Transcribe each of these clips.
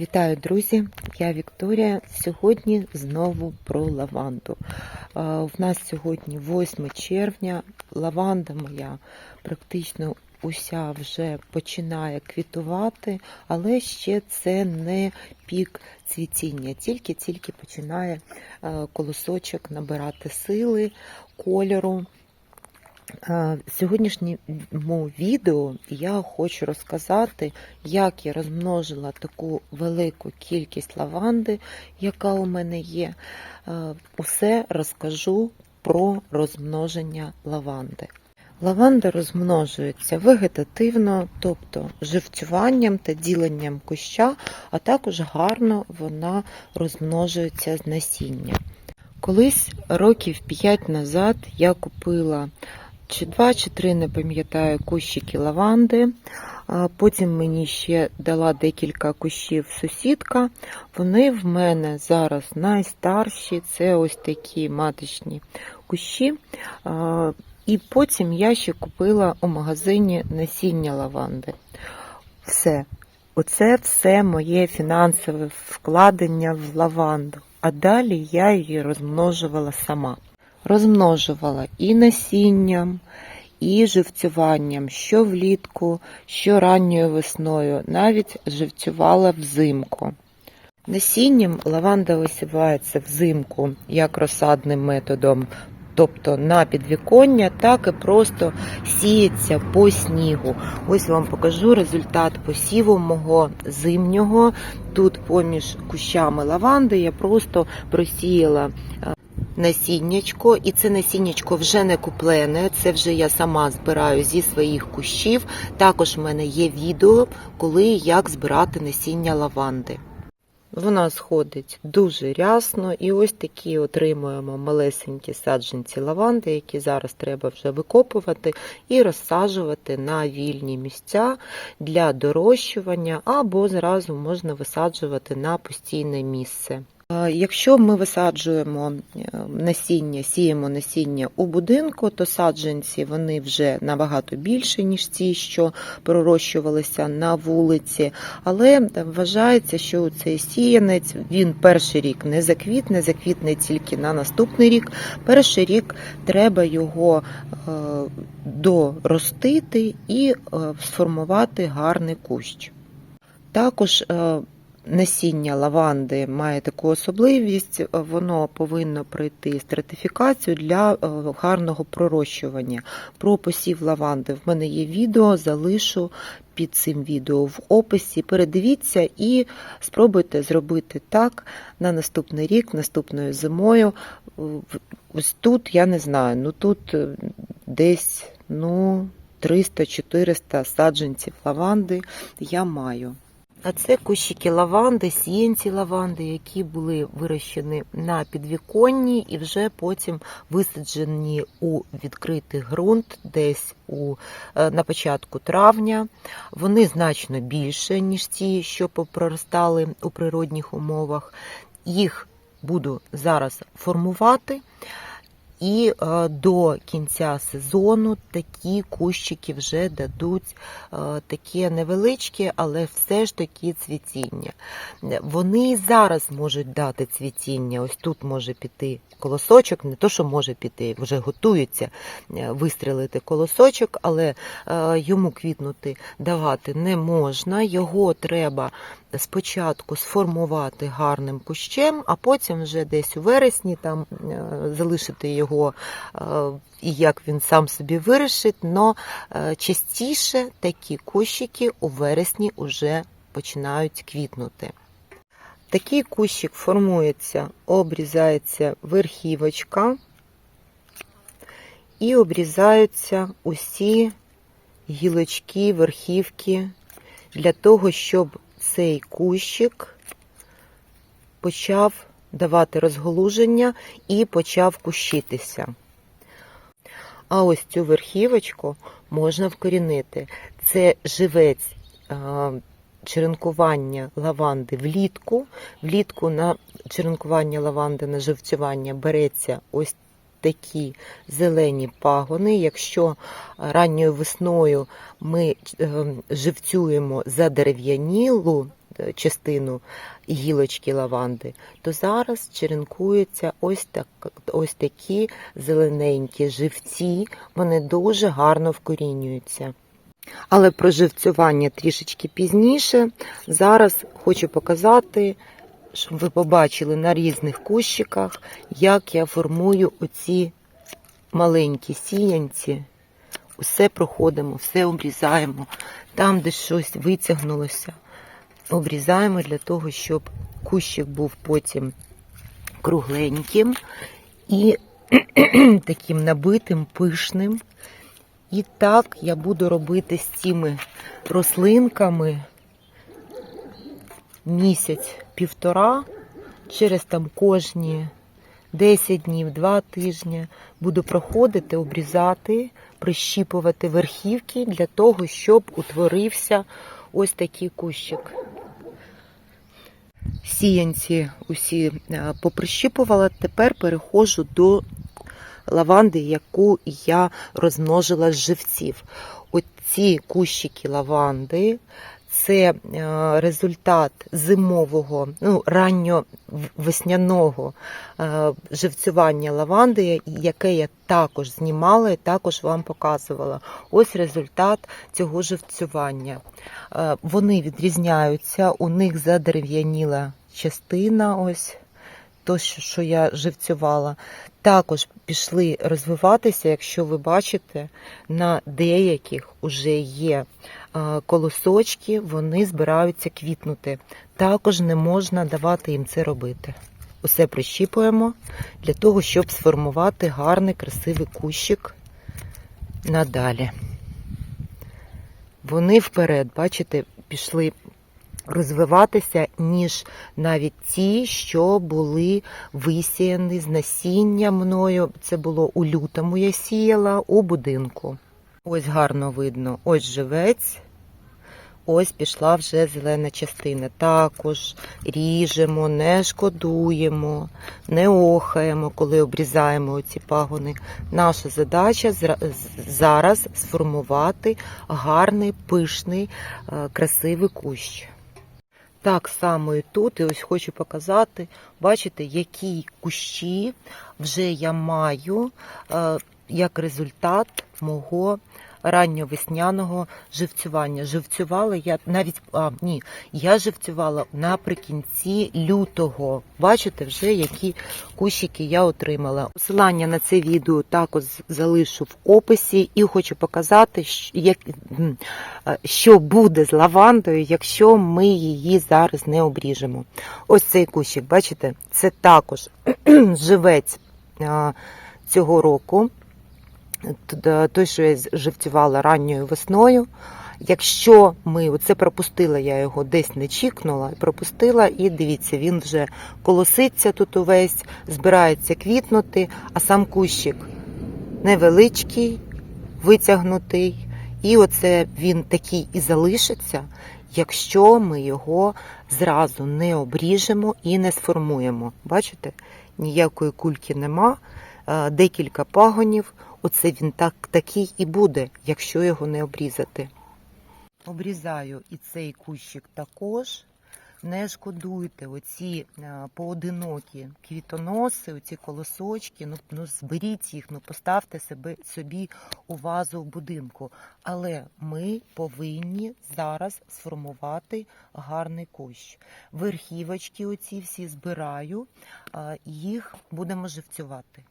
Вітаю, друзі! Я Вікторія. Сьогодні знову про лаванду. У нас сьогодні 8 червня. Лаванда моя практично уся вже починає квітувати, але ще це не пік цвітіння, тільки-тільки починає е, колосочок набирати сили, кольору. Е, В сьогоднішньому відео я хочу розказати, як я розмножила таку велику кількість лаванди, яка у мене є. Е, Усе розкажу про розмноження лаванди. Лаванда розмножується вегетативно, тобто живцюванням та діленням куща, а також гарно вона розмножується з насіння. Колись років 5 назад я купила чи два, чи три, не пам'ятаю, кущики лаванди. Потім мені ще дала декілька кущів сусідка. Вони в мене зараз найстарші, це ось такі маточні кущі. І потім я ще купила у магазині насіння лаванди. Все. Оце все моє фінансове вкладення в лаванду. А далі я її розмножувала сама розмножувала і насінням, і живцюванням, що влітку, що ранньою весною, навіть живцювала взимку. Насінням лаванда висівається взимку як розсадним методом, тобто на підвіконня, так і просто сіється по снігу. Ось вам покажу результат посіву мого зимнього. Тут поміж кущами лаванди я просто просіяла насіннячко, і це насіннячко вже не куплене, це вже я сама збираю зі своїх кущів. Також в мене є відео, коли і як збирати насіння лаванди. Вона сходить дуже рясно, і ось такі отримуємо малесенькі саджанці лаванди, які зараз треба вже викопувати і розсаджувати на вільні місця для дорощування, або зразу можна висаджувати на постійне місце. Е, Якщо ми висаджуємо е, насіння, сіємо насіння у будинку, то саджанці вони вже набагато більше, ніж ті, що пророщувалися на вулиці. Але вважається, що цей сіянець він перший рік не заквітне, заквітне тільки на наступний рік. Перший рік треба його е, доростити і сформувати гарний кущ. Також Насіння лаванди має таку особливість, воно повинно пройти стратифікацію для гарного пророщування. Про посів лаванди в мене є відео, залишу під цим відео в описі. Передивіться і спробуйте зробити так на наступний рік, наступною зимою. Ось тут я не знаю, ну тут десь ну 300-400 саджанців лаванди я маю. А це кущики лаванди, сіянці лаванди, які були вирощені на підвіконні і вже потім висаджені у відкритий ґрунт десь у, на початку травня. Вони значно більше, ніж ті, що проростали у природних умовах. Їх буду зараз формувати. І е, до кінця сезону такі кущики вже дадуть е, таке невеличке, але все ж таки цвітіння. Вони і зараз можуть дати цвітіння. Ось тут може піти колосочок, не то, що може піти, вже готується е, вистрілити колосочок, але йому квітнути давати не можна. Його треба спочатку сформувати гарним кущем, а потім вже десь у вересні там залишити його його і як він сам собі вирішить, але частіше такі кущики у вересні вже починають квітнути. Такий кущик формується, обрізається верхівочка і обрізаються усі гілочки, верхівки для того, щоб цей кущик почав давати розголуження і почав кущитися. А ось цю верхівочку можна вкорінити. Це живець черенкування лаванди влітку. Влітку на черенкування лаванди на живцювання береться ось такі зелені пагони. Якщо ранньою весною ми живцюємо задерев'янілу е, частину гілочки лаванди, то зараз черенкуються ось, так, ось такі зелененькі живці, вони дуже гарно вкорінюються. Але про живцювання трішечки пізніше. Зараз хочу показати, щоб ви побачили на різних кущиках, як я формую оці маленькі сіянці. Усе проходимо, все обрізаємо. Там, де щось витягнулося, обрізаємо для того, щоб кущик був потім кругленьким і таким набитим, пишним. І так я буду робити з цими рослинками місяць-півтора, через там кожні 10 днів, 2 тижні буду проходити, обрізати, прищіпувати верхівки для того, щоб утворився ось такий кущик. Сіянці усі е, поприщіпувала, тепер переходжу до лаванди, яку я розмножила з живців. Оці кущики лаванди це е, результат зимового, ну, ранньовесняного е, живцювання лаванди, яке я також знімала і також вам показувала. Ось результат цього живцювання. Е, Вони відрізняються, у них задерев'яніла частина, ось то, що я живцювала. Також пішли розвиватися, якщо ви бачите, на деяких уже є колосочки, вони збираються квітнути. Також не можна давати їм це робити. Усе прищіпуємо для того, щоб сформувати гарний, красивий кущик надалі. Вони вперед, бачите, пішли розвиватися, ніж навіть ті, що були висіяні з насіння мною. Це було у лютому я сіяла у будинку. Ось гарно видно, ось живець. Ось пішла вже зелена частина. Також ріжемо, не шкодуємо, не охаємо, коли обрізаємо ці пагони. Наша задача зараз сформувати гарний, пишний, е, красивий кущ. Так само і тут, і ось хочу показати, бачите, які кущі вже я маю. Е, як результат мого ранньовесняного живцювання. Живцювала я навіть а, ні, я живцювала наприкінці лютого. Бачите, вже які кущики я отримала. Посилання на це відео також залишу в описі і хочу показати, що, буде з лавандою, якщо ми її зараз не обріжемо. Ось цей кущик, бачите, це також живець цього року. Т- Той, що я живцювала ранньою весною. Якщо ми оце пропустила, я його десь не чікнула, пропустила, і дивіться, він вже колоситься тут увесь, збирається квітнути, а сам кущик невеличкий, витягнутий. І оце він такий і залишиться, якщо ми його зразу не обріжемо і не сформуємо. Бачите, ніякої кульки нема, е, декілька пагонів. Оце він так, такий і буде, якщо його не обрізати. Обрізаю і цей кущик також. Не шкодуйте оці е, поодинокі квітоноси, оці колосочки. Ну, ну зберіть їх, ну поставте себе собі у вазу в будинку. Але ми повинні зараз сформувати гарний кущ. Верхівочки оці всі збираю, їх будемо живцювати.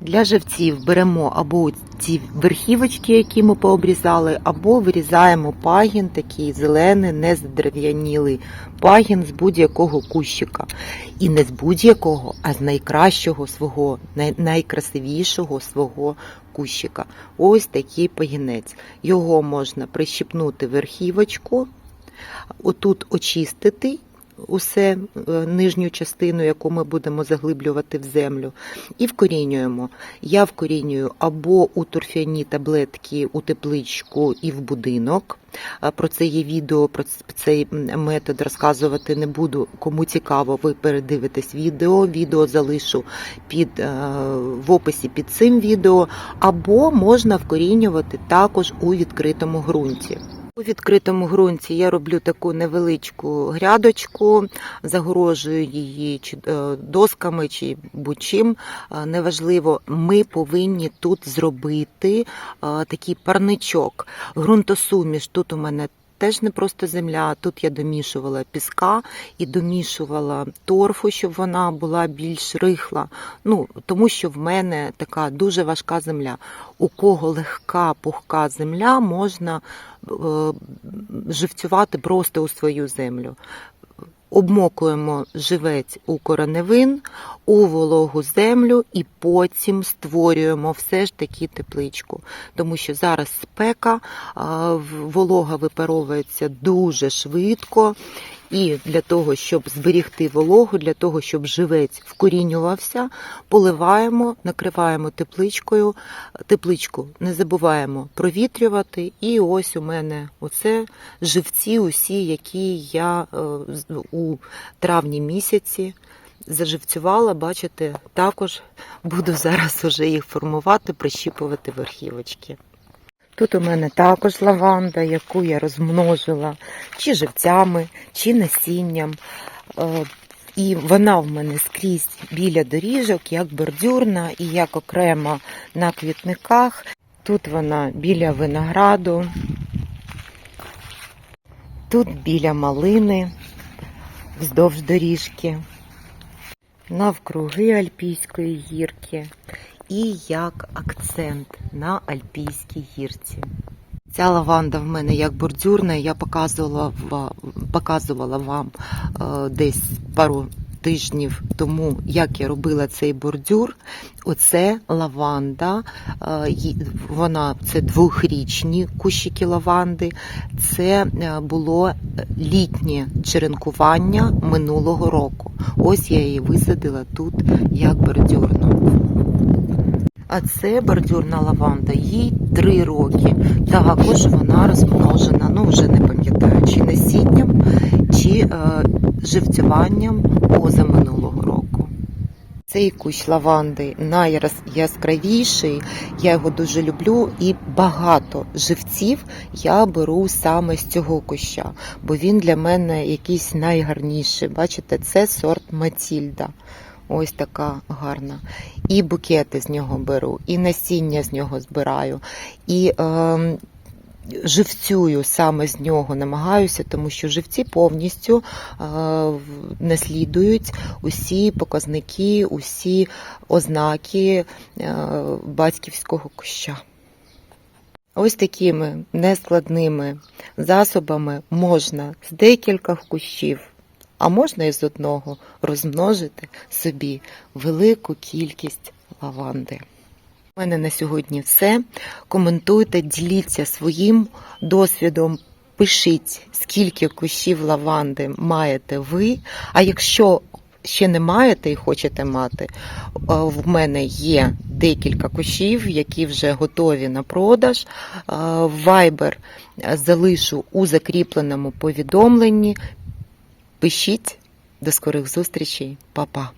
Для живців беремо або ці верхівочки, які ми пообрізали, або вирізаємо пагін, такий зелений, не задерев'янілий пагін з будь-якого кущика. І не з будь-якого, а з найкращого свого, найкрасивішого свого кущика. Ось такий пагінець. Його можна прищипнути верхівочку, отут очистити. Усе е, нижню частину, яку ми будемо заглиблювати в землю, і вкорінюємо. Я вкорінюю або у торфяні таблетки у тепличку і в будинок. Про це є відео, про цей метод розказувати не буду. Кому цікаво, ви передивитесь відео. Відео залишу під, е, в описі під цим відео, або можна вкорінювати також у відкритому ґрунті. У відкритому ґрунті я роблю таку невеличку грядочку, загорожую її чи е, досками чи будь-чим. Е, Неважливо, ми повинні тут зробити е, такий парничок. Ґрунтосуміш тут у мене. Теж не просто земля, тут я домішувала піска і домішувала торфу, щоб вона була більш рихла. Ну, тому що в мене така дуже важка земля. У кого легка, пухка земля, можна е, живцювати просто у свою землю. Обмокуємо живець у кореневин, у вологу землю і потім створюємо все ж таки тепличку. Тому що зараз спека, волога випаровується дуже швидко. І для того, щоб зберігти вологу, для того, щоб живець вкорінювався, поливаємо, накриваємо тепличкою. Тепличку не забуваємо провітрювати. І ось у мене оце живці, усі, які я е, у травні місяці заживцювала. Бачите, також буду зараз уже їх формувати, прищіпувати верхівочки. Тут у мене також лаванда, яку я розмножила чи живцями, чи насінням. Е, І вона в мене скрізь біля доріжок, як бордюрна і як окремо на квітниках. Тут вона біля винограду, тут біля малини, вздовж доріжки, навкруги Альпійської гірки і як акцент на Альпійській гірці. Ця лаванда в мене як бордюрна, я показувала, ва- показувала вам е, десь пару тижнів тому, як я робила цей бордюр. Оце лаванда, е, вона це двохрічні кущики лаванди. Це е, було літнє черенкування минулого року. Ось я її висадила тут як бордюрну. А це бордюрна лаванда, їй три роки. Також вона розмножена, ну вже не пам'ятаю, чи насінням, чи е, живцюванням позаминулого року. Цей кущ лаванди найяскравіший, я його дуже люблю, і багато живців я беру саме з цього куща, бо він для мене якийсь найгарніший. Бачите, це сорт Матільда. Ось така гарна. І букети з нього беру, і насіння з нього збираю, і е, живцюю саме з нього намагаюся, тому що живці повністю е, наслідують усі показники, усі ознаки е, батьківського куща. Ось такими нескладними засобами можна з декількох кущів, а можна і з одного розмножити собі велику кількість лаванди. У мене на сьогодні все. Коментуйте, діліться своїм досвідом. Пишіть, скільки кущів лаванди маєте ви. А якщо ще не маєте і хочете мати, е, в мене є декілька кущів, які вже готові на продаж. Viber залишу у закріпленому повідомленні. Пишіть. До скорих зустрічей, Па-па!